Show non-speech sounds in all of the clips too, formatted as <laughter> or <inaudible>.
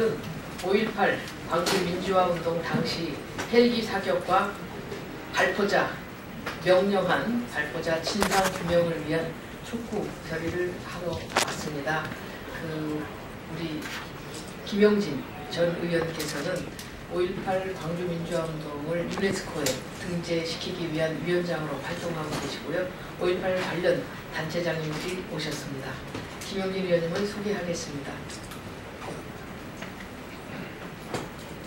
오늘은 5.18 광주 민주화운동 당시 헬기 사격과 발포자 명령한 발포자 진상 규명을 위한 촉구 결의를 하러 왔습니다. 그 우리 김영진 전 의원께서는 5.18 광주민주화운동을 유네스코에 등재시키기 위한 위원장으로 활동하고 계시고요. 5.18 관련 단체장님들이 오셨습니다. 김영진 의원님을 소개하겠습니다.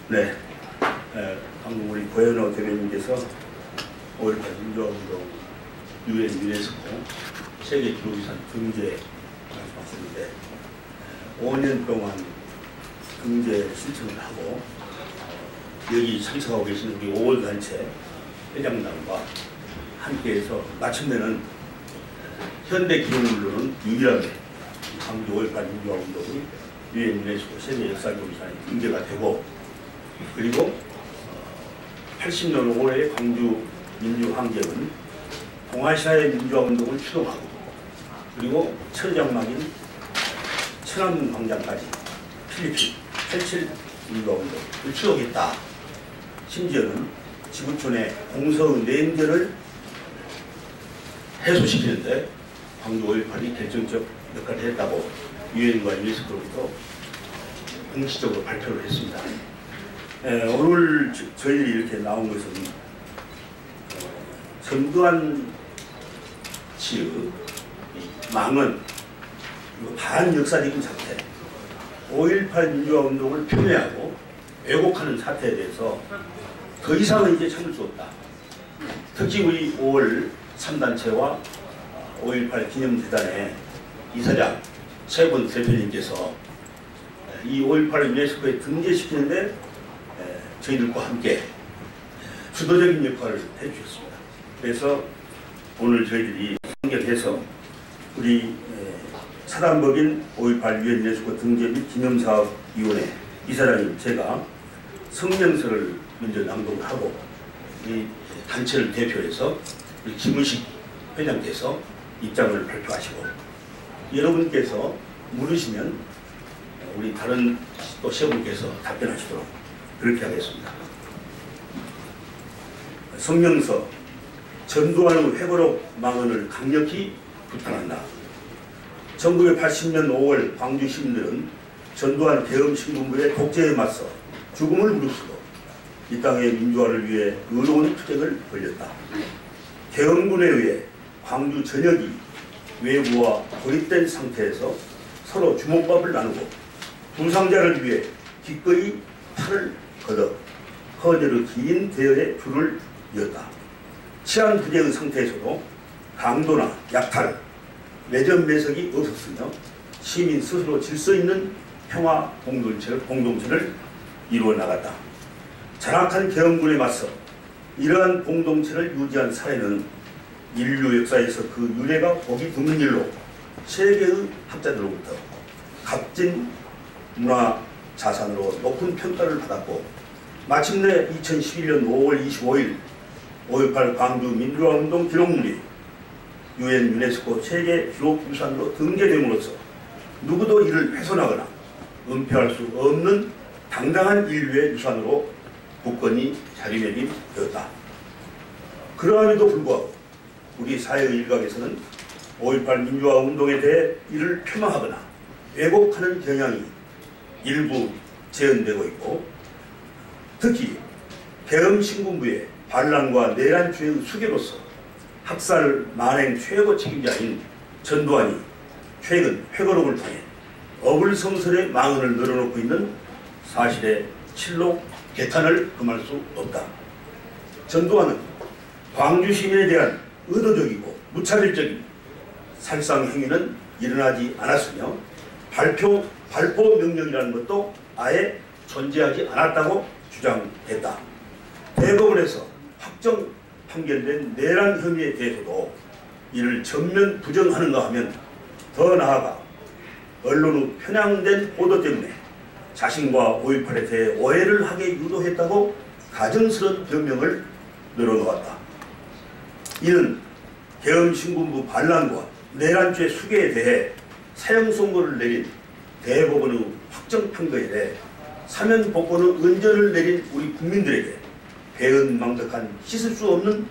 네, 에, 방금 우리 고현호 대변인께서 5.18 민주화운동 유엔 유네스코 세계 기록유산 등재 말씀하셨는데 5년 동안 등재 신청을 하고 여기 참석하고 계시는 우리 5월 단체 회장단과 함께해서 마침내는 현대 기록물로는 유일하게 광주 5.18 민주화운동이 유엔 유네스코 세계 역사기록유산에 등재가 되고 그리고 80년 5월에 광주 민주항쟁은 동아시아의 민주화운동을 추동하고 그리고 천장막인 천안문 광장까지 필리핀 87 민주화운동을 추동했다. 심지어는 지구촌의 공서의 냉전을 해소시키는데 광주 5.18이 결정적 역할을 했다고 유엔과 유네스코로부터 공식적으로 발표를 했습니다. 예, 오늘 저, 저희들이 이렇게 나온 것은 어, 전두환 씨의 망은 반역사적인 사태, 5.18 민주화 운동을 폄훼하고 왜곡하는 사태에 대해서 더 이상은 이제 참을 수 없다. 특히 우리 5월 3단체와 5.18 기념재단의 이사장 세 분 대표님께서 이 5.18을 유네스코에 등재시키는데 저희들과 함께 주도적인 역할을 해주셨습니다. 그래서 오늘 저희들이 연결해서 우리 사단법인 5.18 유엔 유네스코 등재 및 기념사업위원회 이사장님 제가 성명서를 먼저 낭독을 하고 이 단체를 대표해서 우리 김우식 회장께서 입장을 발표하시고 여러분께서 물으시면 우리 다른 또 시어분께서 답변하시도록 그렇게 하겠습니다. 성명서 전두환의 회고록 망언을 강력히 비판한다. 1980년 5월 광주 시민들은 전두환 계엄신군부의 독재에 맞서 죽음을 무릅쓰고 이 땅의 민주화를 위해 의로운 투쟁을 벌였다. 계엄군에 의해 광주 전역이 외부와 고립된 상태에서 서로 주먹밥을 나누고 부상자를 위해 기꺼이 팔을 걷어 허대로 긴 대열에 줄을 이었다. 치안 부재의 상태에서도 강도나 약탈, 매점 매석이 없었으며 시민 스스로 질서 있는 평화 공동체를, 공동체를 이루어 나갔다. 잔악한 계엄군에 맞서 이러한 공동체를 유지한 사회는 인류 역사에서 그 유래가 보기 드문 일로 세계의 학자들로부터 값진 문화 자산으로 높은 평가를 받았고 마침내 2011년 5월 25일 5.18 광주 민주화운동 기록물이 유엔 유네스코 세계 기록유산으로 등재됨으로써 누구도 이를 훼손하거나 은폐할 수 없는 당당한 인류의 유산으로 국권이 자리매김되었다. 그러함에도 불구하고 우리 사회의 일각에서는 5.18 민주화 운동에 대해 이를 폄하하거나 왜곡하는 경향이 일부 재현되고 있고 특히 계엄신군부의 반란과 내란죄의 수괴로서 학살 만행 최고 책임자인 전두환이 최근 회고록을 통해 어불성설의 망언을 늘어놓고 있는 사실의 칠록 개탄을 금할 수 없다. 전두환은 광주 시민에 대한 의도적이고 무차별적인 살상 행위는 일어나지 않았으며 발표, 발포 명령이라는 것도 아예 존재하지 않았다고 주장했다. 대법원에서 확정 판결된 내란 혐의에 대해서도 이를 전면 부정하는가 하면 더 나아가 언론의 편향된 보도 때문에 자신과 5.18에 대해 오해를 하게 유도했다고 가정스러운 변명을 늘어놓았다. 이는 계엄신군부 반란과 내란죄 수괴에 대해 사형 선고를 내린 대법원의 확정 판결에 대해 사면 복권의 은전을 내린 우리 국민들에게 배은망덕한 씻을 수 없는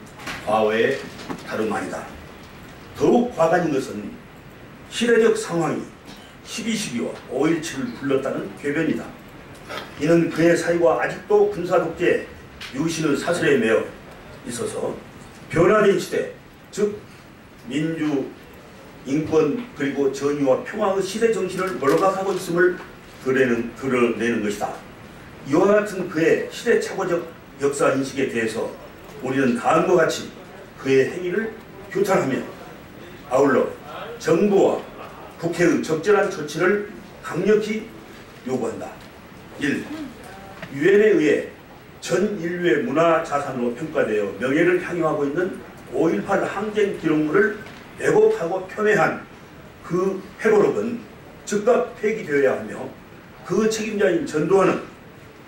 과거의 다름 아니다. 더욱 과간인 것은 시대적 상황이 12.12와 5.17을 불렀다는 궤변이다. 이는 그의 사유가 아직도 군사독재 유신의 사슬에 매여 있어서 변화된 시대, 즉 민주, 인권 그리고 전유와 평화의 시대 정신을 몰락하고 있음을 드러내는, 드러내는 것이다. 이와 같은 그의 시대착오적 역사 인식에 대해서 우리는 다음과 같이 그의 행위를 규탄하며 아울러 정부와 국회의 적절한 조치를 강력히 요구한다. 1. 유엔에 의해 전 인류의 문화 자산으로 평가되어 명예를 향유하고 있는 5.18 항쟁 기록물을 왜곡하고 폄훼한 그 회고록은 즉각 폐기되어야 하며 그 책임자인 전두환은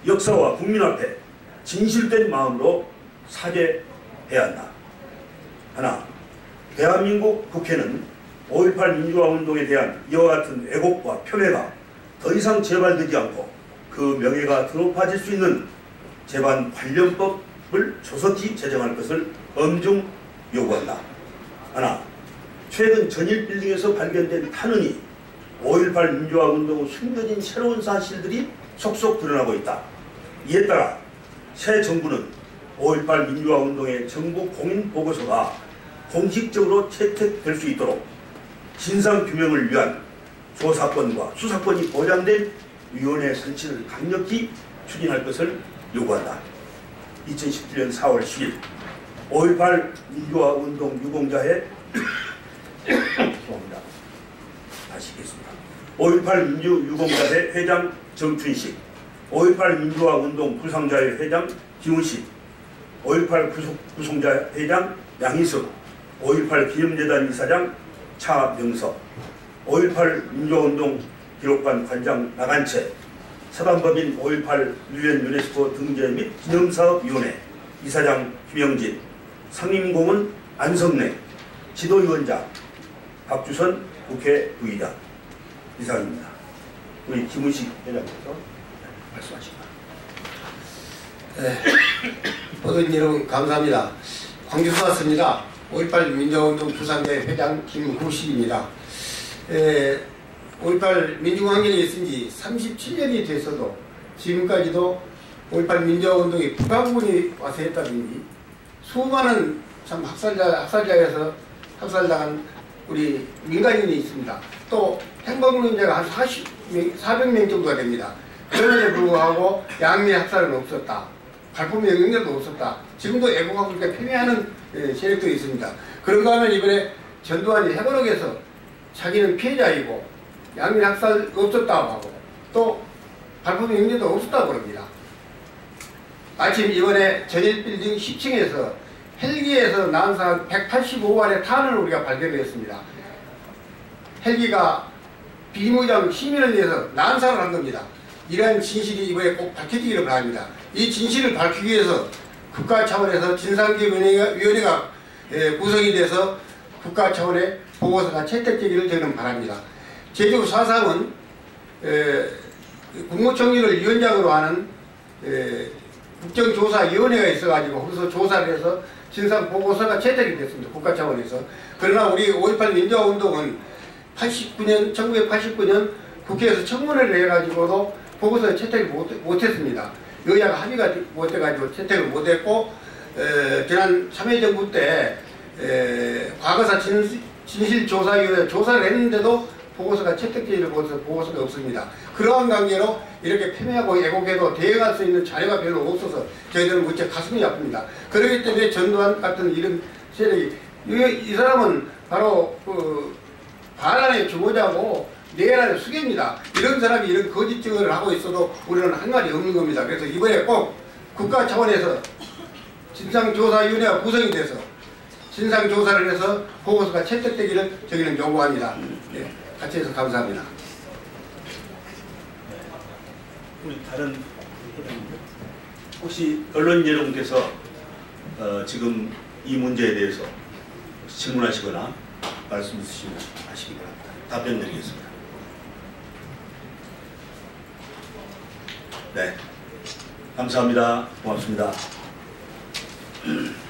역사와 국민 앞에 진실된 마음으로 사죄해야 한다. 하나, 대한민국 국회는 5.18 민주화 운동에 대한 이와 같은 왜곡과 폄훼가 더 이상 재발되지 않고 그 명예가 드높아질 수 있는 재반 관련법을 조속히 제정할 것을 엄중 요구한다. 하나, 최근 전일 빌딩에서 발견된 탄원이 5.18 민주화 운동의 숨겨진 새로운 사실들이 속속 드러나고 있다. 이에 따라 새 정부는 5.18 민주화 운동의 정부 공인 보고서가 공식적으로 채택될 수 있도록 진상 규명을 위한 조사권과 수사권이 보장된 위원회 설치를 강력히 추진할 것을 요구한다. 2017년 4월 10일 5.18 민주화 운동 유공자의 죄송합니다. 다시 읽겠습니다. 5.18 민주 유공자회 회장 정춘식 5.18 민주화 운동 부상자회 회장 김우식 5.18 구속, 구송자 회장 양희석 5.18 기념재단 이사장 차명석 5.18 민주화운동 기록관 관장 나간채 사단법인 5.18 유엔 유네스코 등재 및 기념사업위원회 이사장 김영진 상임고문 안성래 지도위원장 박주선 국회 부의장 이상입니다. 우리 김은식 회장께서 말씀하십니다. 네. <coughs> 여러분 감사합니다. 광주서 왔습니다. 5.18 민주화운동 부상대 회장 김구식입니다. 5.18 민주환경이 있은 지 37년이 됐어도 지금까지도 5.18 민주화운동이 북한군이 와서 했다든지 수많은 참 학살자, 학살자에서 학살당한 우리 민간인이 있습니다. 또 행방문자가 한 40, 400명 정도가 됩니다. 그럼에도 불구하고 양미 학살은 없었다. 발품 영향력도 없었다. 지금도 애국하고 이렇게 폄훼하는 세력도 있습니다. 그런가 하면 이번에 전두환이 해보록에서 자기는 피해자이고 양미 학살 없었다고 하고 또 발품 영향력도 없었다고 그럽니다. 마침 이번에 전일빌딩 10층에서 헬기에서 난사한 185발의 탄을 우리가 발견했습니다. 헬기가 비무장 시민을 위해서 난사를 한 겁니다. 이러한 진실이 이번에 꼭 밝혀지기를 바랍니다. 이 진실을 밝히기 위해서 국가 차원에서 진상규명위원회가 예, 구성이 돼서 국가 차원의 보고서가 채택되기를 저는 바랍니다. 제주 사상은 예, 국무총리를 위원장으로 하는 예, 국정조사위원회가 있어가지고 거기서 조사를 해서 진상 보고서가 채택이 됐습니다. 국가 차원에서. 그러나 우리 5.18 민주화운동은 89년, 1989년 국회에서 청문회를 해가지고도 보고서에 채택을 못, 못했습니다. 여야가 합의가 못해가지고 채택을 못했고 에, 지난 참여정부 때 에, 과거사 진, 진실조사위원회 조사를 했는데도 보고서가 채택되지 못해서 보고서가 없습니다. 그러한 관계로 이렇게 폄훼하고 애곡해도 대응할 수 있는 자료가 별로 없어서 저희들은 무척 가슴이 아픕니다. 그렇기 때문에 전두환 같은 이런 세력이 이, 이 사람은 바로 그 반란의 주모자고 내란의 수괴입니다. 이런 사람이 이런 거짓 증언을 하고 있어도 우리는 한 말이 없는 겁니다. 그래서 이번에 꼭 국가 차원에서 진상조사위원회가 구성이 돼서 진상조사를 해서 보고서가 채택되기를 저희는 요구합니다. 네, 같이 해서 감사합니다. 우리 다른 혹시 언론 여러분께서 어, 지금 이 문제에 대해서 질문하시거나 말씀 있으시면 하시기 바랍니다. 답변 드리겠습니다. 네. 감사합니다. 고맙습니다. <clears throat>